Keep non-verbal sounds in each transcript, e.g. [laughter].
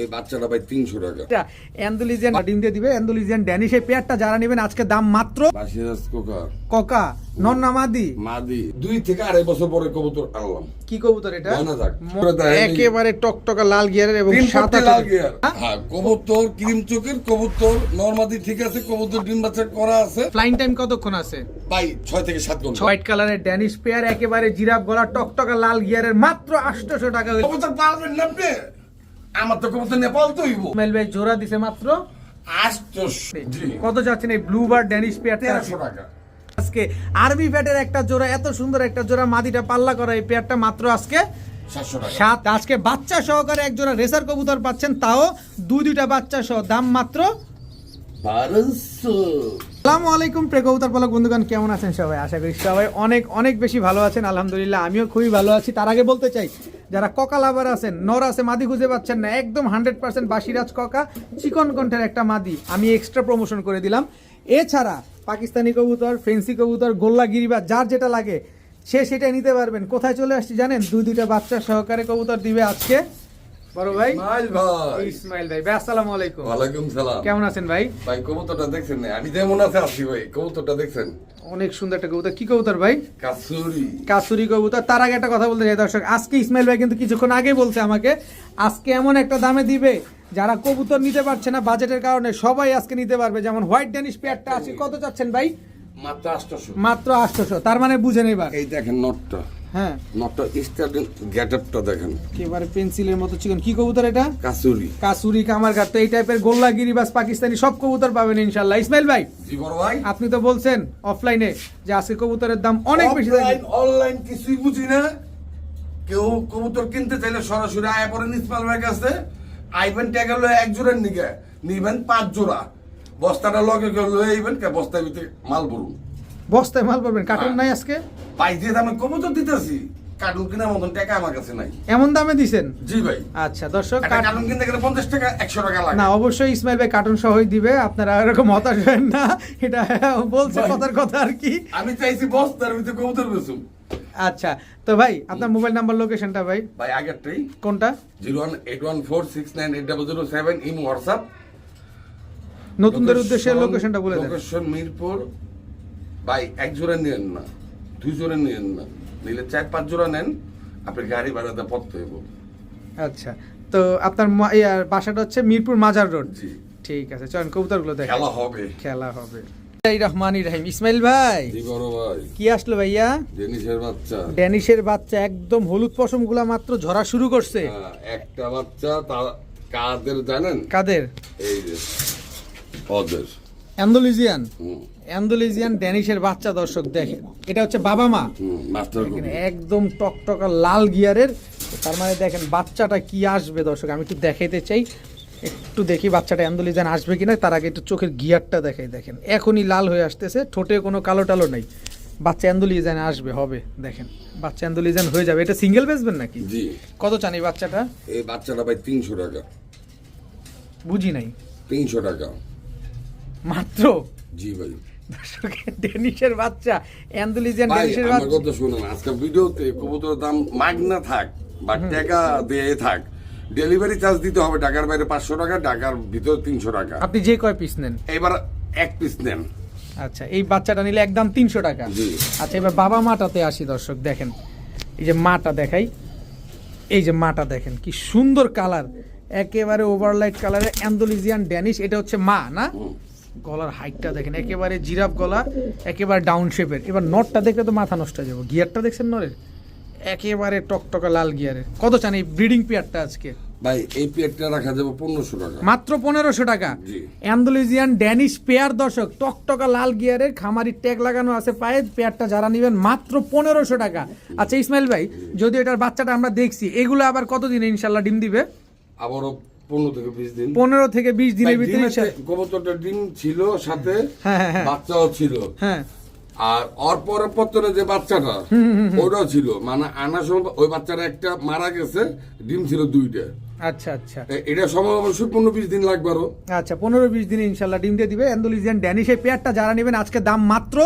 এই বাচ্চাটা ভাই তিনশো টাকা। অ্যান্ডোলিজিয়ান ডিম দিয়ে দিবে অ্যান্ডোলিজিয়ান ড্যানিশ এই পেয়ারটা যারা নেবেন আজকে দাম মাত্র বাসি হাজার কোকা ককা নন্নামাদি মাদি? দুই থেকে আড়াই বছর পরে কবুতর আনলাম। কি কবুতর এটা? জানা যাক। একেবারে টকটকা লাল গিয়ারের এবং সাদা লাল গিয়ার। হ্যাঁ? কবুতর ক্রিম চোখের কবুতর নর্মাদি ঠিক আছে কবুতর ডিম বাচ্চা করা আছে। ফ্লাইং টাইম কতক্ষণ আছে? ভাই ছয় থেকে সাত ঘণ্টা। হোয়াইট কালারের ড্যানিশ পেয়ার একেবারে জিরাফ গলা টকটকা লাল গিয়ারের মাত্র আটশোশো টাকা কবুতর পালবেন না আপনি? আমার তো কবুতর নেপাল তো হইব। ইসমাইল ভাই জোড়া দিছে মাত্র। আটশোশো জি। কত যাচ্ছেন এই ব্লু বার ড্যানিশ পেয়ারটা তেরোশো টাকা। আজকে আরবি ফ্যাটের একটা জোড়া এত সুন্দর একটা জোড়া মাদিটা পাল্লা করা এই পেয়ারটা মাত্র আজকে সাত। আজকে বাচ্চা সহকারে এক জোড়া রেসার কবুতর পাচ্ছেন তাও দুই দুইটা বাচ্চা সহ দাম মাত্র আসসালামু আলাইকুম প্রিয় কবুতর পালক বন্ধুগণ, কেমন আছেন সবাই? আশা করি সবাই অনেক অনেক বেশি ভালো আছেন, আলহামদুলিল্লাহ আমিও খুবই ভালো আছি। তার আগে বলতে চাই, যারা ককা লাভার আছেন, নর আছে, মাদি খুঁজে পাচ্ছেন না, একদম হান্ড্রেড পার্সেন্ট বাসিরাজ ককা, চিকন কণ্ঠের একটা মাদি, আমি এক্সট্রা প্রমোশন করে দিলাম। এছাড়া পাকিস্তানি কবুতর ফেন্সি কবুতর, গোল্লা গিরিবা যার যেটা লাগে, সে সেটাই নিতে পারবেন। কোথায় চলে আসছি জানেন? দুই দুইটা বাচ্চা সহকারে কবুতর দিবে আজকে। বড় ভাই? মাইল ভাই। ইসমাইল ভাই ভাই আসসালামু আলাইকুম। ওয়ালাইকুম সালাম। কেমন আছেন ভাই? ভাই কবুতরটা দেখছেন না? আমি যেমন আছে আছি ভাই। কবুতরটা দেখছেন? অনেক সুন্দর একটা কবুতর। কি কবুতর ভাই? কাসুরি। কাসুরি কবুতর। তার আগে একটা কথা বলতে চাই দর্শক আজকে ইসমাইল ভাই কিন্তু কিছুক্ষণ আগে বলছে আমাকে আজকে এমন একটা দামে দিবে যারা কবুতর নিতে পারছে না বাজেটের কারণে সবাই আজকে নিতে পারবে। যেমন হোয়াইট ড্যানিশ পেয়ারটা আছে কত চাচ্ছেন ভাই? মাত্র আটশোশো। মাত্র আটশোশো। তার মানে বুঝেন এবার। এই দেখেন নটটা। হ্যাঁ। নটটা স্টার্টিং গেটআপটা দেখেন। একেবারে পেন্সিলের মতো চিকন। কি কবুতর এটা? কাসুরি। কাসুরি কামারঘাট। তো এই টাইপের গোল্লা গিরিবাস পাকিস্তানি সব কবুতর পাবেন ইনশাল্লাহ ইসমাইল ভাই জি বড় ভাই। আপনি তো বলছেন অফলাইনে যে আজকে কবুতরের দাম অনেক বেশি। অনলাইন কিছুই বুঝি না। কেউ কবুতর কিনতে চাইলে সরাসরি আয়া পরে নিসপাল ভাই কাছে আইবেন ট্যাগে এক জোড়ার নিগে। নিবেন পাঁচ জোড়া। বস্তাটা লগে লয়ে আইবেন কে বস্তার ভিতরে মাল ভরুন। বস্তায় মাল পাবেন কার্টুন নাই আজকে? পাই যে দামে কবুতর দিতেছি। কার্টুন কেনার মতন টাকা আমার কাছে নাই। এমন দামে দিছেন? জি ভাই। আচ্ছা দর্শক কার্টুন কিনতে গেলে পঞ্চাশ টাকা একশো টাকা লাগে। না অবশ্যই ইসমাইল ভাই কার্টুন সহই দিবে আপনারা এরকম হতাশ হবেন না। এটা বলছে কথার কথা আর কি। আমি চাইছি বস্তার ভিতরে কবুতর বেচুন আচ্ছা তো ভাই আপনার মোবাইল নাম্বার লোকেশনটা ভাই। ভাই আগেরটাই। কোনটা? Zero one eight one four six nine eight double zero seven in WhatsApp. নতুনদের উদ্দেশ্যে লোকেশনটা বলে দেন। লোকেশন মিরপুর ভাই এক জোড়া নেন না দুই জোড়া নেন না নিলে চার পাঁচ জোড়া নেন আপনি গাড়ি ভাড়াতে পড়তে হইব। আচ্ছা তো আপনার বাসাটা হচ্ছে মিরপুর মাজার রোড? জি। ঠিক আছে চলেন কবুতরগুলো দেখেন। খেলা হবে। খেলা হবে। এই রহমান রহিম। ইসমাইল ভাই কি আসলো ভাইয়া? বাচ্চা। বাচ্চা একদম হলুদ পশমগুলা মাত্র ঝরা শুরু করছে। হ্যাঁ, একটা বাচ্চা কাদের জানেন? কাদের? এই যে ওদের। অ্যান্ডোলিজিয়ান। অ্যান্ডোলিজিয়ান ড্যানিশের বাচ্চা দর্শক দেখেন। এটা হচ্ছে বাবা মা। একদম টকটকা লাল গিয়ারের। তার মানে দেখেন বাচ্চাটা কি আসবে দর্শক? আমি একটু দেখাইতে চাই। একটু দেখি বাচ্চাটা অ্যান্ডোলিজান আসবে কিনা। তার আগে একটু চোখের গিয়ারটা দেখাই দেখেন। এখনই লাল হয়ে আসতেছে ঠোঁটে কোনো কালো টালো নেই। বাচ্চা অ্যান্ডোলিজান আসবে হবে দেখেন। বাচ্চা অ্যান্ডোলিজান হয়ে যাবে। এটা সিঙ্গেল বেচবেন নাকি? জি। কত চান এই বাচ্চাটা? এই বাচ্চাটা ভাই তিনশো টাকা। বুঝি নাই। তিনশো টাকা। মাত্র জি ভাই। ডেনিশের বাচ্চা অ্যান্ডোলিজিয়ান ডেনিশের আমার কথা শুনুন আজকে ভিডিওতে কবুতরের দাম মাগনা থাক বা টাকা দিয়ে থাক ডেলিভারি চার্জ দিতে হবে ঢাকার বাইরে পাঁচশো টাকা ঢাকার ভিতর তিনশো টাকা। আপনি যে কয় পিস নেন? এবার এক পিস নেন। আচ্ছা এই বাচ্চাটা নিলে একদম তিনশো টাকা। আচ্ছা এবার বাবা মাটাতে আসি দর্শক দেখেন। এই যে মাটা দেখাই এই যে মাটা দেখেন কি সুন্দর কালার একেবারে ওভারলাইট কালারের অ্যান্ডোলিজিয়ান ড্যানিশ এটা হচ্ছে মা না। গলার হাইটটা দেখেন একেবারে জিরাফ গলা একেবারে ডাউন শেপের এবার নটটা দেখলে তো মাথা নষ্ট হয়ে যাব। গিয়ারটা দেখছেন নরের একেবারে টকটকা লাল গিয়ারের কত চান এই ব্রিডিং পেয়ারটা আজকে? ভাই এই পেটটা রাখা যাবে পনেরোশো টাকা। মাত্র পনেরোশো টাকা। অ্যান্ডোলিজিয়ান ড্যানিশ পেয়ার দর্শক টকটকা লাল গিয়ারের খামারি ট্যাগ লাগানো আছে পায়ে। পেয়ারটা যারা নেবেন মাত্র পনেরোশো টাকা। আচ্ছা ইসমাইল ভাই যদি এটার বাচ্চাটা আমরা দেখছি এগুলো আবার কতদিনে ইনশাল্লাহ ডিম দিবে? আবারও পনেরো থেকে বিশ দিন। পনেরো থেকে বিশ দিনের ভিতরে কবুতরটা ডিম ছিল সাথে হ্যাঁ, হ্যাঁ, হ্যাঁ। বাচ্চাও ছিল। হ্যাঁ। আর ওর পরে পত্তরে যে বাচ্চাটা ওটাও ছিল। মানে আনার সময় ওই বাচ্চাটা একটা মারা গেছে ডিম ছিল দুইটা। আচ্ছা আচ্ছা। এটা সময় অবশ্যই পনেরো বিশ দিন লাগবে আরও। আচ্ছা পনেরো বিশ দিনে ইনশাল্লাহ ডিম দিয়ে দিবে। অ্যান্ডোলিজিয়ান ড্যানিশ এই পেয়ারটা যারা নেবেন আজকে দাম মাত্র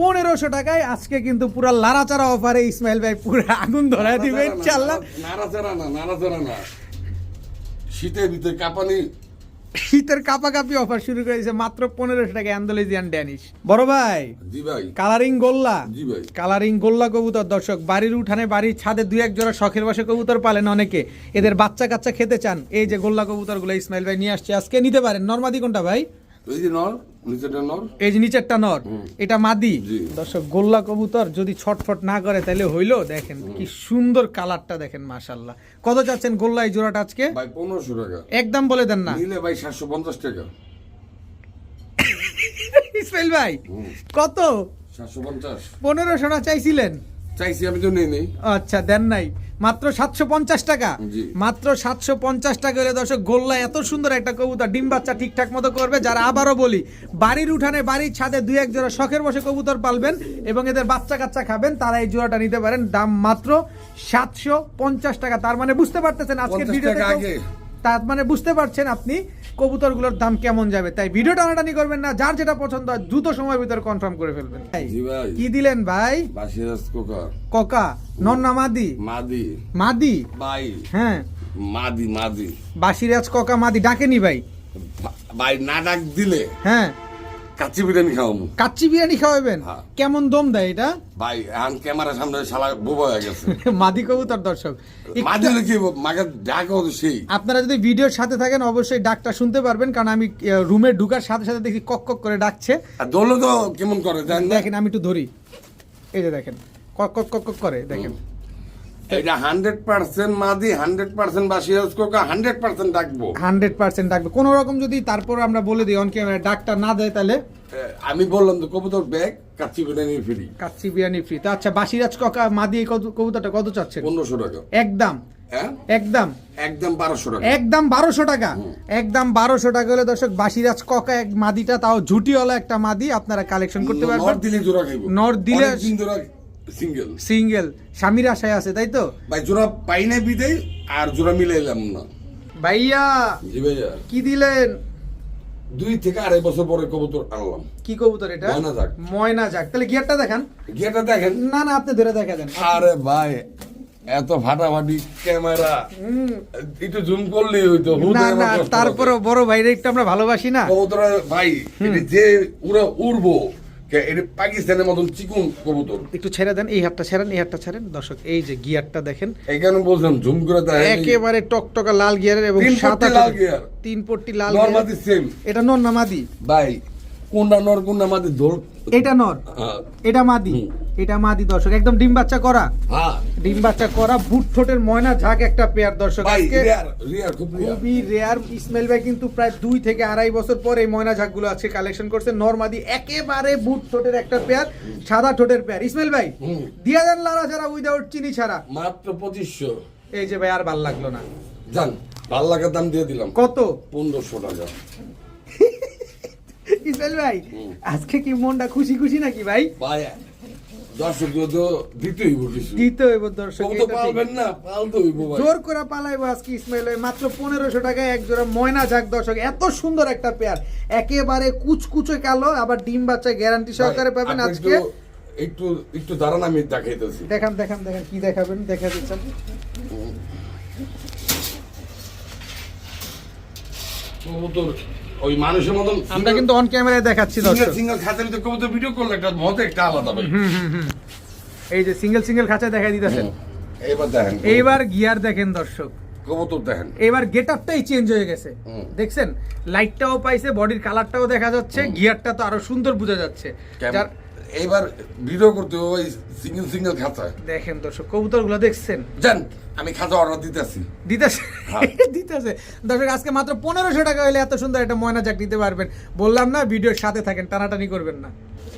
পনেরোশো টাকায়। আজকে কিন্তু পুরো লারাচারা অফারে ইসমাইল ভাই পুরো আগুন ধরায় দিবে ইনশাল্লাহ। নাড়াচাড়া না নাড়াচাড়া না। শীতের ভিতরে কাঁপানি। শীতের কাপাকাপি অফার শুরু করেছে মাত্র পনেরোশো টাকা অ্যান্ডোলেজিয়ান ড্যানিশ বড় ভাই জি ভাই। কালারিং গোল্লা। জি ভাই। কালারিং গোল্লা কবুতর দর্শক বাড়ির উঠানে বাড়ির ছাদে দুই এক জোড়া শখের বসে কবুতর পালেন অনেকে। এদের বাচ্চা কাচ্চা খেতে চান। এই যে গোল্লা কবুতরগুলো ইসমাইল ভাই নিয়ে আসছে আজকে নিতে পারেন। নর্মাদি কোনটা ভাই? এই যে নর এই যে নিচেরটা নর এটা মাদি। দর্শক গোল্লা কবুতর যদি ছটফট না করে তাহলে হইল দেখেন কি সুন্দর কালারটা দেখেন মাশাল্লাহ কত চাচ্ছেন গোল্লা এই জোড়াটা আজকে? ভাই পনেরোশো টাকা। একদম বলে দেন না। নিলে ভাই সাতশো পঞ্চাশ টাকা। ইসমাইল ভাই কত? সাতশো পঞ্চাশ। পনেরোশো না চাইছিলেন? চাইছি আমি তো নেই নেই। আচ্ছা দেন নাই। মাত্র সাতশো পঞ্চাশ টাকা। মাত্র সাতশো পঞ্চাশ টাকা হলে দর্শক গোল্লা এত সুন্দর একটা কবুতর ডিম বাচ্চা ঠিকঠাক মতো করবে। যারা আবারও বলি বাড়ির উঠানে বাড়ির ছাদে দুই এক জোড়া শখের বসে কবুতর পালবেন এবং এদের বাচ্চা কাচ্চা খাবেন তারা এই জোড়াটা নিতে পারেন। দাম মাত্র সাতশো পঞ্চাশ টাকা। তার মানে বুঝতে পারতেছেন আজকের 50 ভিডিওতে টাকা তো- আগে। তার মানে বুঝতে পারছেন আপনি কবুতরগুলোর দাম কেমন যাবে। তাই ভিডিও টানাটানি করবেন না যার যেটা পছন্দ হয় দ্রুত সময়ের ভিতরে কনফার্ম করে ফেলবেন। কি দিলেন ভাই? বাসিরাজ কোকা। ককা না মাদি? মাদি। মাদি? ভাই হ্যাঁ। মাদি মাদি। বাসিরাজ ককা মাদি ডাকেনি ভাই। ভাই না ডাক দিলে। হ্যাঁ। কাচ্চি বিরিয়ানি খাওয়াবো। কাচ্চি বিরিয়ানি খাওয়াবেন? হ্যাঁ। কেমন দম দেয় এটা? ভাই এখন ক্যামেরার সামনে শালা বোবা হয়ে গেছে। [laughs] মাদি কবুতর দর্শক। মাদি হলে কি মাকে ডাকো সেই। আপনারা যদি ভিডিওর সাথে থাকেন অবশ্যই ডাকটা শুনতে পারবেন কারণ আমি রুমে ঢুকার সাথে সাথে দেখি কক কক করে ডাকছে। আর দোলো তো কেমন করে দেখেন আমি একটু ধরি। এই যে দেখেন কক কক কক কক করে দেখেন। এটা হান্ড্রেড পার্সেন্ট মাদি হান্ড্রেড পার্সেন্ট কোকা হান্ড্রেড পার্সেন্ট ডাকবো। হান্ড্রেড পার্সেন্ট ডাকবে। কোনো রকম যদি তারপর আমরা বলে দিই অন ক্যামেরা ডাকটা না দেয় তাহলে? আমি বললাম তো কবুতর bag kacchi biryani free kacchi biryani free তো আচ্ছা বাসিরাজ ককা মাদি এই কত- কবুতরটা কত চাচ্ছেন? পনেরোশো টাকা। একদম। হ্যাঁ? একদম। একদম বারোশো টাকা। একদম বারোশো টাকা। একদম বারোশো টাকা হলে দর্শক বাসিরাজ ককা এক মাদিটা তাও ঝুটিওয়ালা একটা মাদি আপনারা কালেকশন করতে নর পারবেন। দিলে জোড়া খাইবো। নর দিলে- জোড়া সিঙ্গেল সিঙ্গেল স্বামীর আশায় আছে তাই তো? ভাই জোড়া পাই নাই বিদেই আর জোড়া মিলাইলাম না। ভাইয়া জি ভাইয়া। কি দিলেন? দুই থেকে আড়াই বছর পরে কবুতর আনলাম। কি কবুতর এটা? ময়না যাক। ময়না যাক তাহলে গিয়ারটা দেখান। গিয়েটা দেখেন। না না আপনি ধরে দেখা দেন। আরে ভাই এত ফাটাফাটি ক্যামেরা। একটু জুম করলেই হইতো না না তারপরে বড় ভাইরে একটু আমরা ভালোবাসি না। কবুতর ভাই যে উড়া উড়বো এটা পাকিস্তানের মতন চিকুন কবুতর। একটু ছেড়ে দেন এই হাতটা ছেড়েন এই হাতটা ছেড়েন। দর্শক এই যে গিয়ারটা দেখেন এখানে বলছিলাম জুম করে দেয়। একেবারে টকটকা লাল গিয়ারের এবং সাত লাল গিয়ার। তিন পট্টি লাল নর্মাদি সেম এটা নর বাই ভাই কোনটা নর কোনটা মাদি? ধর। এটা নর। হ্যাঁ, এটা মাদি। এটা মাদি দর্শক। একদম ডিম বাচ্চা করা। হ্যাঁ। ডিম বাচ্চা করা বুট ঠোঁটের ময়না ঝাঁক একটা পেয়ার দর্শক। আজকে খুবই রেয়ার ইসমাইল ভাই কিন্তু প্রায় দুই থেকে আড়াই বছর পর এই ময়না ঝাঁকগুলো আজকে কালেকশন করছে। নর্মাদি একেবারে বুট ঠোঁটের একটা পেয়ার সাদা ঠোঁটের পেয়ার ইসমাইল ভাই দিয়া দেন ছাড়া উইদাউট চিনি ছাড়া। মাত্র পঁচিশশো। এই যে ভাই আর ভালো লাগল না। জান ভালো লাগার দাম দিয়ে দিলাম। কত? পনেরোশো টাকা। ইসমাইল ভাই? আজকে কি মনটা খুশি খুশি নাকি ভাই? ভাই দর্শক তো দিতে হইব কিছু। দিতে হইব দর্শক কবুতর পালবেন না পালতে হইব ভাই। জোর করে পালাইবো আজকে ইসমাইল ভাই মাত্র পনেরোশো টাকায় এক জোড়া ময়না ঝাঁক দর্শক এত সুন্দর একটা পেয়ার একেবারে কুচকুচে কালো আবার ডিম বাচ্চা গ্যারান্টি সহকারে পাবেন আজকে। একটু- একটু একটু দাঁড়ান আমি দেখাইতেছি। দেখান দেখান দেখেন কি দেখাবেন? দেখা দিচ্ছেন। কবুতর ওই মানুষের মতন আমরা কিন্তু অন ক্যামেরায় দেখাচ্ছি সিঙ্গেল সিঙ্গেল ভিতরে কবুতর ভিডিও করলে একটা একটা আলাদা ভাই। এই যে সিঙ্গেল সিঙ্গেল খাঁচা দেখাই দিতেছেন। এইবার দেখেন এইবার গিয়ার দেখেন দর্শক। কবুতর দেখেন। এবার গেট আপটাই চেঞ্জ হয়ে গেছে। দেখছেন? লাইটটাও পাইছে বডির কালারটাও দেখা যাচ্ছে গিয়ারটা তো আরও সুন্দর বোঝা যাচ্ছে। যার- এইবার ভিডিও করতে ওই সিঙ্গেল সিঙ্গেল খাতা। দেখেন দর্শক কবুতরগুলো দেখছেন? জান আমি খাতা অর্ডার দিতেছি। দিতেছে? হ্যাঁ। [laughs] দিতেছে। দর্শক আজকে মাত্র পনেরোশো টাকা হলে এত সুন্দর একটা ময়না চাক দিতে পারবেন। বললাম না ভিডিওর সাথে থাকেন টানাটানি করবেন না।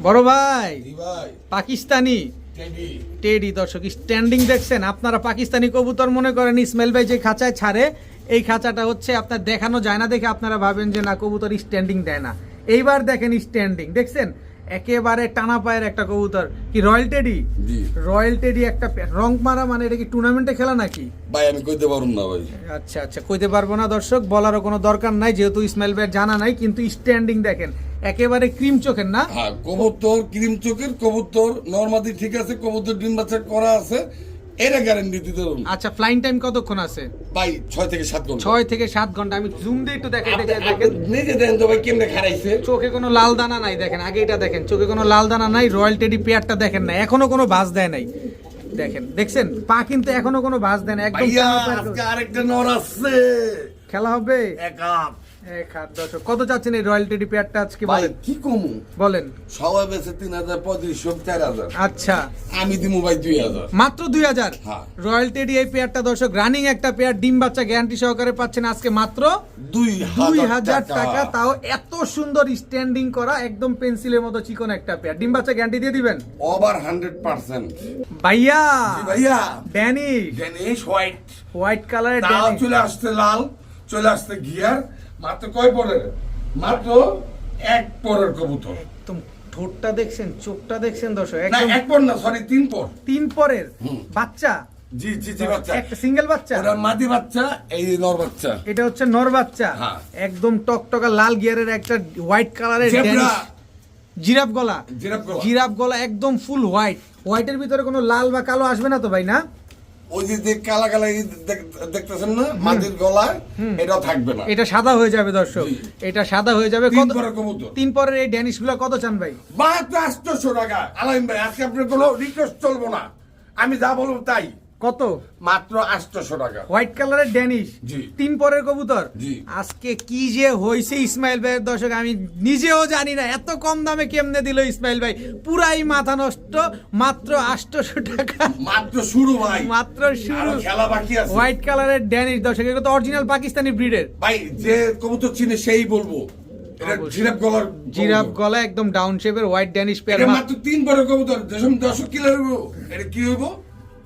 বড় ভাই ভাই। পাকিস্তানি? টেডি। টেডি দর্শক স্ট্যান্ডিং দেখছেন। আপনারা পাকিস্তানি কবুতর মনে করেন ইসমাইল ভাই যে খাঁচায় ছাড়ে এই খাঁচাটা হচ্ছে আপনার দেখানো যায় না দেখে আপনারা ভাবেন যে না কবুতর স্ট্যান্ডিং দেয় না। এইবার দেখেন স্ট্যান্ডিং দেখছেন? একেবারে টানা পায়ের একটা কবুতর। কি রয়্যাল টেডি জি। রয়্যাল টেডি একটা রং মারা মানে এটা কি টুর্নামেন্টে খেলা নাকি? ভাই আমি কইতে পারব না ভাই। আচ্ছা আচ্ছা কইতে পারব না দর্শক বলারও কোনো দরকার নাই যেহেতু ইসমাইল ভাই জানা নাই কিন্তু স্ট্যান্ডিং দেখেন একেবারে ক্রিম চোখের না? হ্যাঁ কবুতর ক্রিম চোখের কবুতর নরমাদি ঠিক আছে কবুতর ডিম বাচ্চা করা আছে গ্যারান্টি দিতে পারব আচ্ছা ফ্লাইং টাইম কতক্ষণ আছে? ভাই ছয় থেকে সাত ঘণ্টা। ছয় থেকে সাত ঘণ্টা। আমি জুম দিয়ে একটু আপনি- দেখেন। নিজে দেন তো ভাই কেমনে খারাইছে চোখে কোনো লাল দানা নাই দেখেন। আগে এটা দেখেন চোখে কোনো লাল দানা নাই রয়্যাল টেডি পেয়ারটা দেখেন না এখনও কোনো ভাঁজ দেয় নাই। দেখেন দেখছেন? পা কিন্তু এখনও কোনো ভাঁজ দেয় না একদম আজকে আরেকটা নর আসছে খেলা হবে? এক দর্শক কত চাচ্ছেন এই রয়্যাল টেডি পেয়ারটা আজকে বলেন? কি কমু? বলেন। সবাই বেছে তিন হাজার পঁয়ত্রিশশো চার হাজার। আচ্ছা। আমি দিমু ভাই দুই হাজার। মাত্র দুই হাজার। রয়্যাল টেডি এই পেয়ারটা দর্শক রানিং একটা পেয়ার ডিম বাচ্চা গ্যারান্টি সহকারে পাচ্ছেন আজকে মাত্র দুই দুই হাজার টাকা। তাও এত সুন্দর স্ট্যান্ডিং করা একদম পেন্সিলের মতো চিকন একটা পেয়ার ডিম বাচ্চা গ্যারান্টি দিয়ে দিবেন? ওভার হান্ড্রেড পার্সেন্ট ভাইয়া! ভাইয়া? ড্যানি ডেনিশ হোয়াইট হোয়াইট কালারের চলে আসছে লাল চলে আসছে গিয়ার মাত্র কয় পরের? মাত্র এক পরের কবুতর। একদম ঠোঁটটা দেখছেন চোখটা দেখছেন দর্শক না এক পর না সরি তিন পর। তিন পরের বাচ্চা? জি জি জি বাচ্চা। একটা সিঙ্গেল বাচ্চা? মাদি বাচ্চা এই নর বাচ্চা। এটা হচ্ছে নর বাচ্চা। হ্যাঁ। একদম টকটকা লাল গিয়ারের একটা হোয়াইট কালারের জিরাফ গলা। জিরাফ গলা। জিরাফ গলা একদম ফুল হোয়াইট হোয়াইটের ভিতরে কোনো লাল বা কালো আসবে না তো ভাই না? ওই যে কালা কালা দেখতেছেন না মাটির গলায় থাকবে না। এটা সাদা হয়ে যাবে দর্শক। এটা সাদা হয়ে যাবে। কত তিন পরের এই ড্যানিশগুলা কত চান ভাই? মাত্র আটশোশো টাকা। আলাইম ভাই আজকে আপনার কোনো রিকোয়েস্ট চলবো না। আমি যা বলব তাই। কত? মাত্র আটশো টাকা। হোয়াইট কালারের ড্যানিশ তিন পরের কবুতর। আজকে কি যে হয়েছে ইসমাইল ভাইয়ের দর্শক আমি নিজেও জানি না এত কম দামে কেমনে দিল ইসমাইল ভাই? পুরাই মাথা নষ্ট মাত্র আটশো টাকা। মাত্র শুরু ভাই। মাত্র শুরু। খেলা বাকি আছে। হোয়াইট কালারের ড্যানিশ দর্শক এগুলো তো অরিজিনাল পাকিস্তানি ব্রিডের ভাই যে কবুতর চিনে সেই বলব। জিরাফ। গলা একদম ডাউন শেপের হোয়াইট ড্যানিশ পেয়ার মাত্র তিন পরের কবুতর। দশম দশক কিলো এটা কি হইব?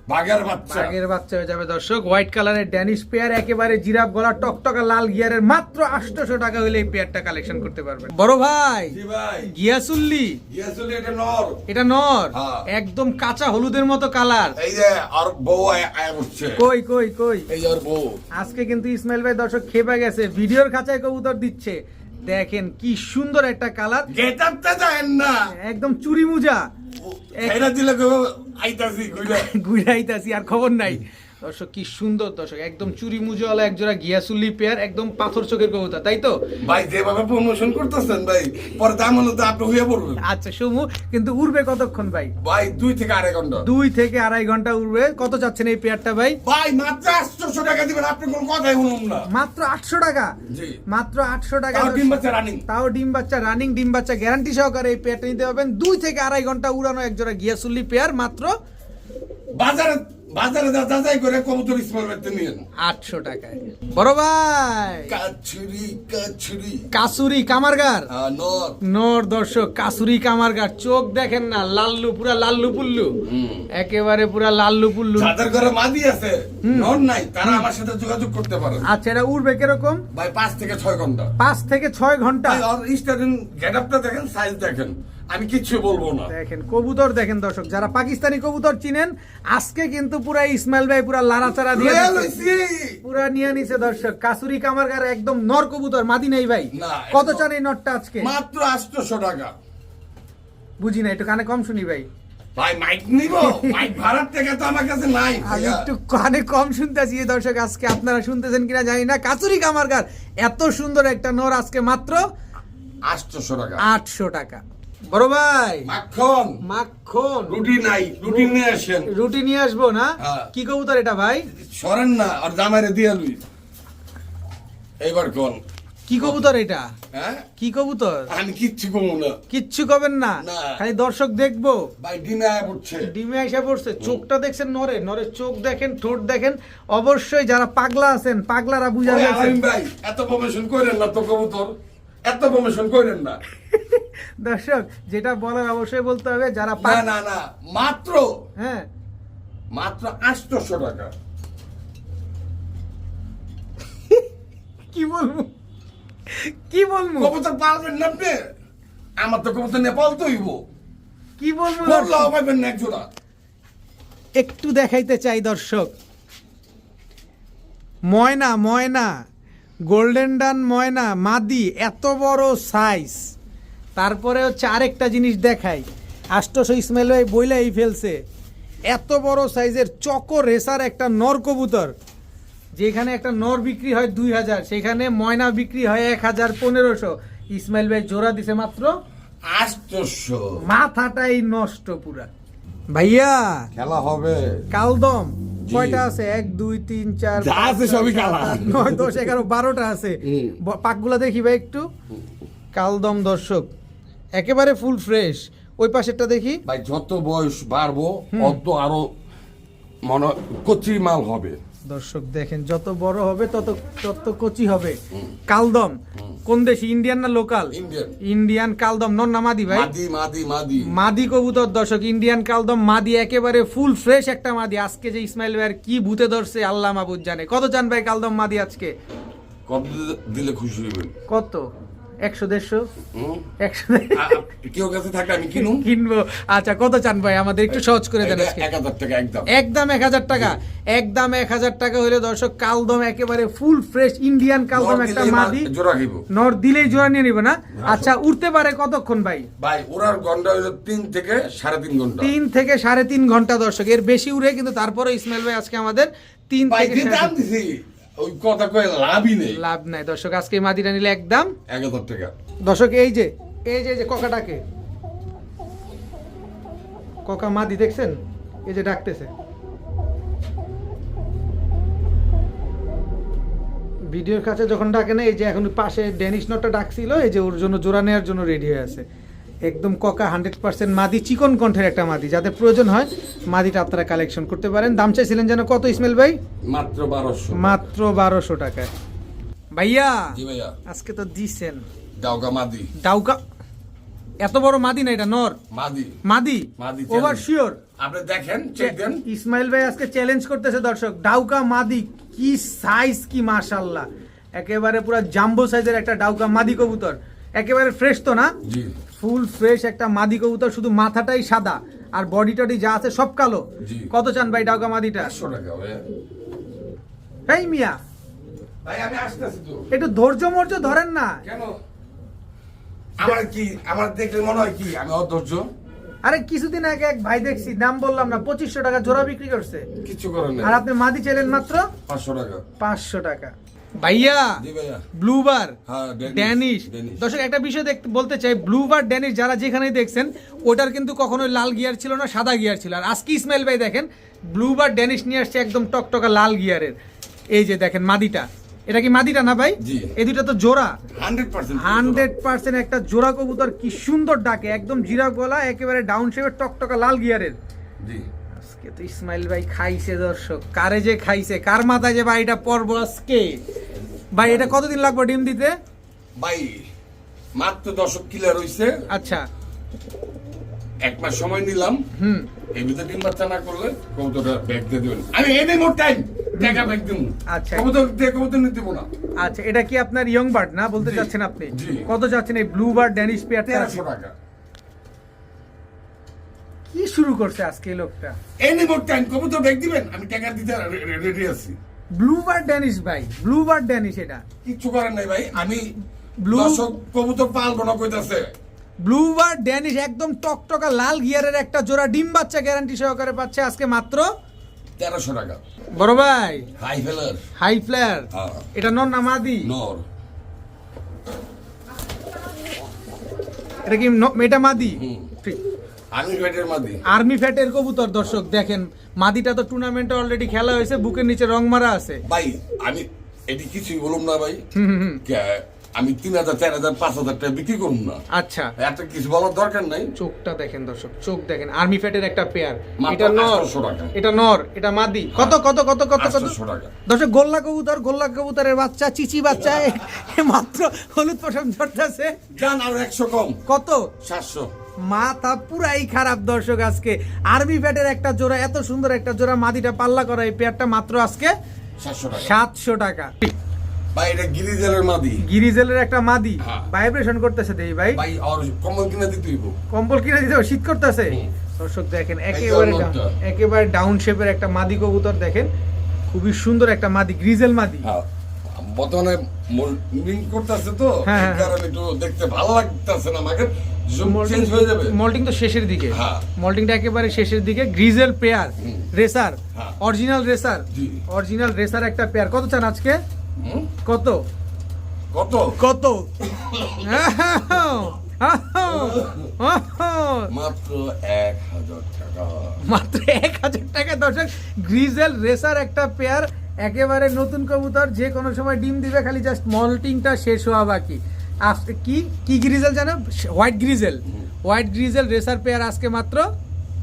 বাঘের বাচ্চা। বাঘের বাচ্চা হয়ে যাবে দর্শক। হোয়াইট কালারের ড্যানিশ পেয়ার একেবারে জিরাফ গলা টকটকা লাল গিয়ারের মাত্র আটশোশো টাকা হলে এই পেয়ারটা কালেকশন করতে পারবেন। বড় ভাই জি ভাই। গিয়াসুল্লি। গিয়েছিল এটা নর। এটা নর? হ্যাঁ। একদম কাঁচা হলুদের মতো কালার এই যে আর বউ আয় উঠছে কই কই কই? এই আর বউ। আজকে কিন্তু ইসমাইল ভাই দর্শক খেপে গেছে ভিডিওর খাঁচায় কবুতর দিচ্ছে। দেখেন কি সুন্দর একটা কালার গেট আপটা না। একদম চুরি মুজা। আইতাছি কইলে। আইতাছি আর খবর নাই। দর্শক কি সুন্দর দর্শক একদম চুরি মুজোওয়ালা একজোড়া গিয়াসুল্লি পেয়ার একদম পাথর চোখের কবুতর তাই তো? ভাই যেভাবে প্রমোশন করতেছেন ভাই পরে দাম হলো তো আপনি হইয়া পড়বেন। আচ্ছা সমু কিন্তু উড়বে কতক্ষণ ভাই? ভাই দুই থেকে আড়াই ঘণ্টা। দুই থেকে আড়াই ঘণ্টা উড়বে। কত চাচ্ছেন এই পেয়ারটা ভাই? ভাই মাত্র আটশোশো টাকা দিবেন আপনি কোনো কথাই শুনুন না। মাত্র আটশো টাকা? জি। মাত্র আটশো টাকা তাও ডিম বাচ্চা রানিং তাও ডিম বাচ্চা রানিং ডিম বাচ্চা গ্যারান্টি সহকারে এই পেয়ারটা নিতে পারবেন। দুই থেকে আড়াই ঘণ্টা উড়ানো একজোড়া গিয়াসুল্লি পেয়ার মাত্র বাজারে বাজারে যা যাচাই করে কবুতর নিয়েন আটশো টাকায়। বড় ভাই! কাছড়ি কাসুরি কামারগার? নর। দর্শক কাসুরি কামারগার। চোখ দেখেন না লাল্লু পুরা লাল্লু পুল্লু। একেবারে পুরা লাল্লু পুল্লু। যাদের ঘরে মাদি আছে নর নাই তারা আমার সাথে যোগাযোগ করতে পারে। আচ্ছা এটা উড়বে কীরকম? ভাই পাঁচ থেকে ছয় ঘণ্টা। পাঁচ থেকে ছয় ঘণ্টা? আর গেট আপটা দেখেন সাইজ দেখেন। আমি কিচ্ছু বলব না। দেখেন কবুতর দেখেন দর্শক যারা পাকিস্তানি কবুতর চিনেন আজকে কিন্তু পুরা ইসমাইল ভাই পুরা লাড়াচাড়া দিয়ে। পুরা নিয়ে নিছে দর্শক কাসুরি কামারগার একদম নর কবুতর মাদি নেই ভাই। কত। চান এই নটটা আজকে? মাত্র আটশোশো টাকা। বুঝি না একটু কানে কম শুনি ভাই। ভাই মাইক নিব? মাইক ভাড়ার টাকা তো আমার কাছে নাই আমি একটু কানে কম শুনতেছি এই দর্শক আজকে আপনারা শুনতেছেন কিনা জানি না। কাচুরি কামারগার এত সুন্দর একটা নর আজকে মাত্র আটশোশো টাকা। আটশো টাকা। বড় ভাই। মাখন। মাখন। রুটি নাই রুটি নিয়ে আসেন। রুটি নিয়ে আসব না? হ্যাঁ। কি কবুতর এটা ভাই? সরেন না আর জামাইরে দিয়ে লুই। এবার কোন কি কবুতর এটা? হ্যাঁ? কি কবুতর? আমি কিচ্ছু কমু না। কিচ্ছু করবেন না। খালি দর্শক দেখব। ভাই ডিমে আয় পড়ছে। ডিমে এসে পড়ছে। চোখটা দেখছেন নরে? নরে চোখ দেখেন ঠোঁট দেখেন। অবশ্যই যারা পাগলা আছেন পাগলারা বুঝা আলামিন ভাই এত প্রমোশন করেন না তো কবুতর। এত প্রমোশন করেন না। দর্শক যেটা বলার অবশ্যই বলতে হবে যারা না না না মাত্র হ্যাঁ। মাত্র আটশোশো টাকা। কি বলব? কি বলব? কবুতর পালবেন না আপনি? আমার তো কবুতর নেপাল তো হইব। কি বলব পাইবেন না একজোড়া একটু দেখাইতে চাই দর্শক। ময়না ময়না গোল্ডেন ডান ময়না মাদি এত বড় সাইজ তারপরে হচ্ছে আরেকটা জিনিস দেখাই। আষ্টশো ইসমাইল ভাই বইলাই ফেলছে। এত বড় সাইজের চকো রেসার একটা নর কবুতর যেখানে একটা নর বিক্রি হয় দুই হাজার সেখানে ময়না বিক্রি হয় এক হাজার পনেরোশো। ইসমাইল ভাই জোড়া দিছে মাত্র আশ্চর্য মাথাটাই নষ্ট পুরা। ভাইয়া খেলা হবে। কালদম কয়টা আছে? এক দুই তিন চার আছে সবই কালা। নয় দশ এগারো বারোটা আছে। পাকগুলা দেখি ভাই একটু। কালদম দর্শক একেবারে ফুল ফ্রেশ ওই পাশেরটা দেখি। ভাই যত বয়স বাড়বো অত আরও মনে কচি মাল হবে। দর্শক দেখেন যত বড় হবে তত তত কচি হবে। কালদম কোন দেশি ইন্ডিয়ান না লোকাল ইন্ডিয়ান কালদম নন না মাদি ভাই? মাদি মাদি মাদি। মাদি কবুতর দর্শক ইন্ডিয়ান কালদম মাদি একেবারে ফুল ফ্রেশ একটা মাদি। আজকে যে ইসমাইল ভাইয়ের কি ভূতে ধরছে আল্লাহ মাহবুদ জানে। কত চান ভাই কালদম মাদি আজকে? কত দিলে- খুশি হইবেন? কত? একশো দেড়শো। একশো কেউ কাছে আমি কিনুম কিনবো। আচ্ছা কত চান ভাই? আমাদের একটু সহজ করে দেন আজকে। এক হাজার টাকা একদম। একদম এক হাজার টাকা। একদম এক হাজার টাকা হলে দর্শক কালদম একেবারে ফুল ফ্রেশ ইন্ডিয়ান কালদম একটা মাদি। জোড়া নর দিলেই জোড়া নিয়ে নিবে না? আচ্ছা উঠতে পারে কতক্ষণ ভাই? ভাই ওরার ঘণ্টা হইল তিন থেকে সাড়ে তিন ঘণ্টা। তিন থেকে সাড়ে তিন ঘণ্টা দর্শক। এর বেশি উড়ে কিন্তু তারপরে ইসমাইল ভাই আজকে আমাদের তিন থেকে ওই কথা কয়ে লাভই নেই। লাভ নাই। দর্শক আজকে মাদিটা নিলে একদম এক হাজার টাকা। দর্শক এই যে এই যে যে ককাটাকে। ককা মাদি দেখছেন? এই যে ডাকতেছে। ভিডিওর কাছে যখন ডাকে না এই যে এখন পাশে ড্যানিশ নটটা ডাকছিল এই যে ওর জন্য জোড়া নেওয়ার জন্য রেডি হয়ে আছে। একদম ককা হান্ড্রেড পার্সেন্ট মাদি চিকন কণ্ঠের একটা মাদি। যাদের প্রয়োজন হয় মাদিটা আপনারা কালেকশন করতে পারেন। দাম চাইছিলেন যেন কত ইসমাইল ভাই? মাত্র বারোশো। মাত্র বারোশো টাকায়। ভাইয়া আজকে তো দিছেন। ডাউকা মাদি। ডাউকা এত বড় মাদি না এটা নর? মাদি। মাদি? মাদি ওভার শিওর আপনি দেখেন চেক দেন। ইসমাইল ভাই আজকে চ্যালেঞ্জ করতেছে দর্শক। ডাউকা মাদি কি সাইজ কি মাশাল্লাহ একেবারে পুরো জাম্বো সাইজের একটা ডাউকা মাদি কবুতর। একেবারে ফ্রেশ তো না? জি। ফুল ফ্রেশ একটা মাদি কবুতর শুধু মাথাটাই সাদা আর বডি টডি যা আছে সব কালো। কত চান ভাই ডাউকা মাদিটা? টাকা এই মিয়া ভাই আমি আসতেছি তো। একটু ধৈর্য মর্য ধরেন না। কেন? আমার কি আমার দেখলে মনে হয় কি আমি অধৈর্য? আরে কিছুদিন আগে এক ভাই দেখছি দাম বললাম না পঁচিশশো টাকা জোড়া বিক্রি করছে। কিছু করেন না আর আপনি মাদি চাইলেন মাত্র? পাঁচশো টাকা। পাঁচশো টাকা। ভাইয়া ব্লুবার ড্যানিশ। দর্শক একটা বিষয় দেখতে বলতে চাই ব্লুবার ড্যানিশ যারা যেখানেই দেখছেন ওটার কিন্তু কখনোই লাল গিয়ার ছিল না সাদা গিয়ার ছিল। আর আজকে ইসমাইল ভাই দেখেন ব্লুবার ড্যানিশ নিয়ে আসছে একদম টকটকা লাল গিয়ারের এই যে দেখেন মাদিটা। এটা কি মাদিটা না ভাই। এই দুটা তো জোড়া। হান্ড্রেড পার্সেন্ট একটা জোড়া কবুতর কি সুন্দর ডাকে। একদম জিরা গলা একেবারে ডাউন শেপের টকটকা লাল গিয়ারের জি। আজকে তো ইসমাইল ভাই খাইছে দর্শক? কারে যে খাইছে? কার মাথায় যে ভাই এটা পর্ব আজকে? ভাই এটা কতদিন লাগবে ডিম দিতে? ভাই মাত্র দশক কিলার হইছে আচ্ছা। এক মাস সময় নিলাম। হুম। এই ভিতরে ডিম বাচ্চা না করলে কবুতরটা ব্যাগ দিয়ে দেবেন। আমি এনে টাইম টাকা ব্যাগ দিব। আচ্ছা। কবুতর দিয়ে কবুতর নিতে দেবো না। আচ্ছা এটা কি আপনার ইয়ং বার্ড না? বলতে চাচ্ছেন আপনি? কত চাচ্ছেন এই ব্লু বার্ড ড্যানিশ পেয়ারটা তেরোশো টাকা। কি শুরু করছে আজকে এই লোকটা? এনে মোট টাইম কবুতর ব্যাগ দিবেন? আমি টাকা দিতে রেডি আছি। ব্লু বার্ড ড্যানিশ ভাই ব্লু বার্ড ড্যানিশ এটা। কিচ্ছু করার নাই ভাই আমি দর্শক কবুতর পালবো না কইতাছে। ব্লু বার্ড ড্যানিশ একদম টকটকা লাল গিয়ারের একটা জোড়া ডিম বাচ্চা গ্যারান্টি সহকারে পাচ্ছে আজকে মাত্র তেরোশো টাকা। বড় ভাই। হাই ফেলার হাই ফ্লেয়ার। এটা নন না মাদি। নর। এটা কি এটা মাদি? ঠিক। আর্মি ফ্যাটের কবুতর দর্শক দেখেন মাদিটা তো টুর্নামেন্টে অলরেডি খেলা হয়েছে বুকের নিচে রং মারা আছে। ভাই আমি এটি কিছুই বলুম না ভাই। আমি তিন হাজার চার হাজার পাঁচ হাজার টাকা বিক্রি করুন না। আচ্ছা। এত কিছু বলার দরকার নাই। চোখটা দেখেন দর্শক চোখ দেখেন। আর্মি ফ্যাটের একটা পেয়ার এটা নর। এটা নর এটা মাদি। কত কত কত কত কত? দর্শক গোল্লা কবুতর গোল্লা কবুতরের বাচ্চা চিচি বাচ্চা এ মাত্র হলুদ পশম ধরতেছে যান আর একশো কম। কত? সাতশো। মাথা পুরাই খারাপ দর্শক আজকে। আর্মি ফ্যাটের একটা জোড়া এত সুন্দর একটা জোড়া মাদিটা পাল্লা করা এই পেয়ারটা মাত্র আজকে সাতশো টাকা। ভাই এটা গিরিজেলের মাদি। গিরিজেলের একটা মাদি। হ্যাঁ। ভাইব্রেশন করতেছে দেই ভাই। ভাই আর কম্বল কিনে দিতে হইব। কম্বল কিনে দিতে শীত করতেছে। দর্শক দেখেন একেবারে ডাউন- একেবারে ডাউন শেপের একটা মাদি কবুতর দেখেন। খুবই সুন্দর একটা মাদি গ্রিজেল মাদি। হ্যাঁ। বর্তমানে মিং করতেছে তো হ্যাঁ, এই। কারণে একটু দেখতে ভালো লাগতেছে না আমাকে মল্টিং তো শেষের দিকে। হ্যাঁ। মল্টিংটা একেবারে শেষের দিকে। গ্রিজেল পেয়ার রেসার হ্যাঁ। অরিজিনাল রেসার অরিজিনাল রেসার একটা পেয়ার কত চান আজকে? কত? কত? কত? [coughs] মাত্র এক হাজার টাকা। দর্শক। গ্রিজেল রেসার একটা পেয়ার একেবারে নতুন কবুতর। যে কোনো সময় ডিম দিবে খালি জাস্ট মল্টিংটা শেষ হওয়া বাকি। আজকে কি কি গ্রিজেল জানো? White grizzle white grizzle racer pair আজকে মাত্র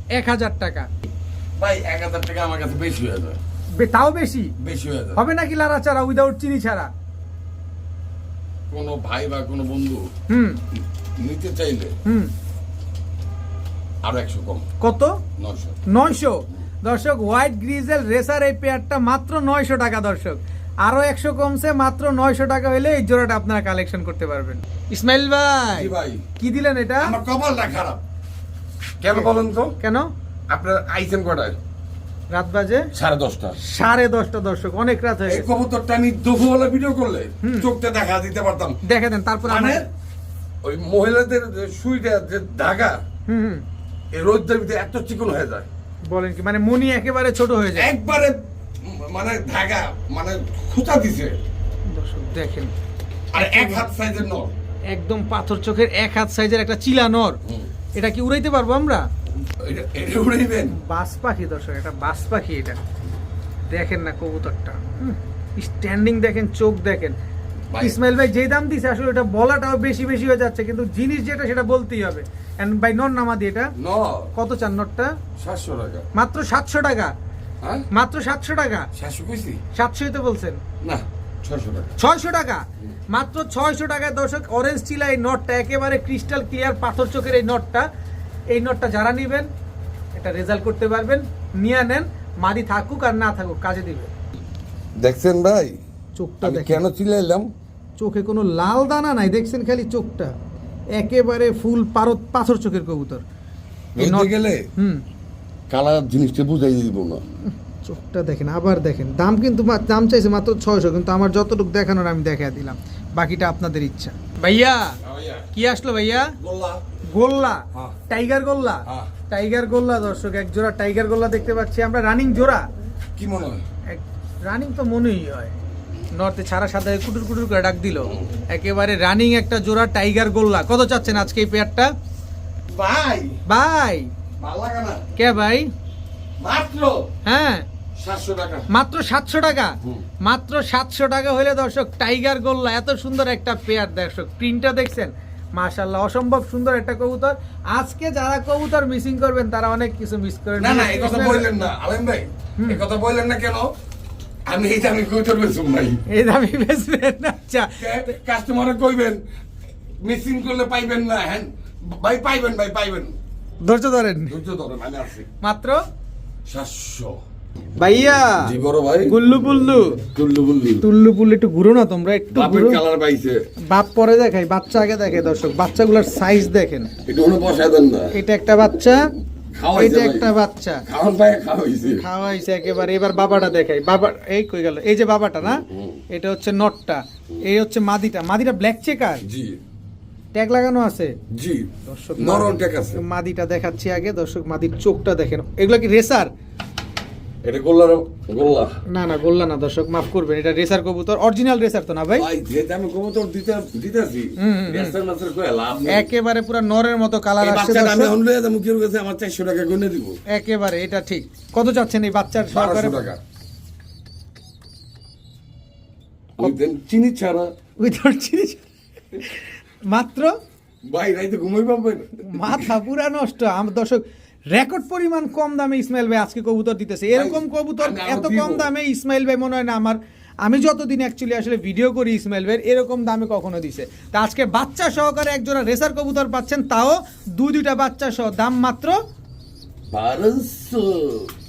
এক হাজার টাকা। ভাই এক হাজার টাকা আমার কাছে বেশি হয়ে যায়। তাও বেশি? বেশি হয়ে যায়। হবে নাকি লারা ছাড়া উইদাউট চিনি ছাড়া? কোনো ভাই বা কোনো বন্ধু হুম। নিতে চাইলে হুম। আরও একশো কম। কত? নশো নয়শো। দর্শক হোয়াইট গ্রিজেল রেসার এই পেয়ারটা মাত্র নয়শো টাকা দর্শক। আরও একশো কমছে মাত্র নয়শো টাকা হলে এই জোড়াটা আপনারা কালেকশন করতে পারবেন। ইসমাইল ভাই ভাই। কি দিলেন এটা? আমার কপালটা খারাপ। কেন বলেন তো? কেন? আপনার আইসেন কটায় রাত বাজে? সাড়ে দশটা। সাড়ে দশটা দর্শক অনেক রাত হয়ে এই গেছে। কবুতরটা আমি দুপুরবেলা ভিডিও করলে হুম। চোখটা দেখা দিতে পারতাম। দেখে দেন তারপর মানে ওই মহিলাদের যে সুইটা যে ধাগা হুম হুম। এই রোদের ভিতরে এত চিকন হয়ে যায়। বলেন কি মানে মনি একেবারে ছোট হয়ে যায়। একবারে মানে ধাগা মানে খুঁচা দিছে। দর্শক দেখেন। আর এক হাত সাইজের নর। একদম পাথর চোখের এক হাত সাইজের একটা চিলা নর। এটা কি উড়াইতে পারব আমরা? এটা উড়াইবেন। বাস পাখি দর্শক এটা বাস পাখি এটা। দেখেন না কবুতরটা। স্ট্যান্ডিং দেখেন চোখ দেখেন। ইসমাইল ভাই যে দাম দিছে আসলে এটা বলাটাও বেশি বেশি হয়ে যাচ্ছে কিন্তু জিনিস যেটা সেটা বলতেই হবে। এন্ড ভাই নন নামাদি এটা। কত চার নটটা সাতশো টাকা। মাত্র সাতশো টাকা। মাত্র সাতশো টাকা। সাতশো সাতশোই তো বলছেন। না ছয়শো টাকা। মাত্র ছয়শো টাকায় দর্শক অরেঞ্জ চিলা এই নটটা একেবারে ক্রিস্টাল ক্লিয়ার পাথর চোখের এই নটটা এই নটটা যারা নিবেন এটা রেজাল্ট করতে পারবেন। নিয়ে নেন মাদি থাকুক আর না থাকুক কাজে দিবে। দেখছেন ভাই? চোখটা কেন চিলাইলাম? চোখে কোনো লাল দানা নাই দেখছেন খালি চোখটা? একেবারে ফুল পারত পাথর চোখের কবুতর। গেলে? হুম। কালার জিনিসটা বুঝাই দিব না। চোখটা দেখেন আবার দেখেন। দাম কিন্তু মা- দাম চাইছে মাত্র ছয়শো কিন্তু আমার যতটুকু দেখানোর আমি দেখা দিলাম। বাকিটা আপনাদের ইচ্ছা। ভাইয়া কি আসলো ভাইয়া? গোল্লা। হ্যাঁ। টাইগার গোল্লা? হ্যাঁ। টাইগার গোল্লা দর্শক এক জোড়া টাইগার গোল্লা দেখতে পাচ্ছি। আমরা রানিং জোড়া। কি মনে হয়? রানিং তো মনেই হয়। নর্থে ছাড়া সাদা কুটুর কুটুর করে ডাক দিল। একেবারে রানিং একটা জোড়া টাইগার গোল্লা। কত চাচ্ছেন আজকে এই পেয়ারটা লাগে না কে ভাই? মাত্র হ্যাঁ। মাত্র সাতশো টাকা? মাত্র সাতশো টাকা হলে দর্শক টাইগার গোল্লা এত সুন্দর একটা পেয়ার দর্শক প্রিন্টটা দেখছেন? মাশাল্লাহ অসম্ভব সুন্দর একটা কবুতর। আজকে যারা কবুতর মিসিং করবেন তারা অনেক কিছু মিস করে না না এই কথা বললেন না আলেম ভাই। এই কথা বললেন না কেন? আমি এই দামি কইতে বেসুম ভাই। এই দামি বেচবেন আচ্ছা। কাস্টমারে কইবেন মিসিং করলে পাইবেন না হ্যাঁ? ভাই পাইবেন ভাই পাইবেন। ধৈর্য ধরেন। ধৈর্য ধরেন আমি আছি মাত্র? সাতশো। ভাইয়া জি বড় ভাই। গুল্লু পুল্লু। তুল্লু বুল্লু তুল্লু পুল্লু একটু ঘুরো না তোমরা একটু ঘুরো। কালার পাইছে। বাপ পরে দেখাই বাচ্চা আগে দেখে দর্শক বাচ্চাগুলোর সাইজ দেখেন। এটা কোনো বসায় দেন না। এটা একটা বাচ্চা এটা একটা বাচ্চা। খাওয়ান পায় খাওয়াইছে। খাওয়াইছে একেবারে। এবার বাবাটা দেখাই। বাবা এই কই গেল? এই যে বাবাটা না? এটা হচ্ছে নটটা। এই হচ্ছে মাদিটা। মাদিটা ব্ল্যাক চেকার জি। ট্যাগ লাগানো আছে? জি দর্শক নরম টেক আছে। মাদিটা দেখাচ্ছি আগে দর্শক মাদির চোখটা দেখেন। এগুলো কি রেসার? এটা গোল্লার গোল্লা। না না গোল্লা না দর্শক মাফ করবেন এটা রেসার কবুতর অরিজিনাল রেসার তো না ভাই? ভাই যেটা আমি কবুতর দিতে দিতেছি। রেস্টার মাস্টার কয়ে লাভ একেবারে পুরো নরের মতো কালার আসছে বাচ্চাটা আমি। এখন লয়ে যাব কাছে আমার চারশো টাকা গুনে দিব। একেবারে এটা ঠিক। কত চাচ্ছেন এই বাচ্চার সহকারে? বারোশো টাকা। ওই দেন চিনি ছাড়া। উইদাউট চিনি মাত্র? ভাই রাইতে ঘুমাই পাবেন মাথা পুরা নষ্ট। আমার দর্শক রেকর্ড পরিমাণ কম দামে ইসমাইল ভাই আজকে কবুতর দিতেছে। এরকম কবুতর এত কম দামে ইসমাইল ভাই মনে হয় না আমার আমি যতদিন অ্যাকচুয়ালি আসলে ভিডিও করি ইসমাইল ভাই এরকম দামে কখনো দিছে। তা আজকে বাচ্চা সহকারে একজোড়া রেসার কবুতর পাচ্ছেন তাও দুই দুইটা বাচ্চা সহ। দাম মাত্র বারোশো।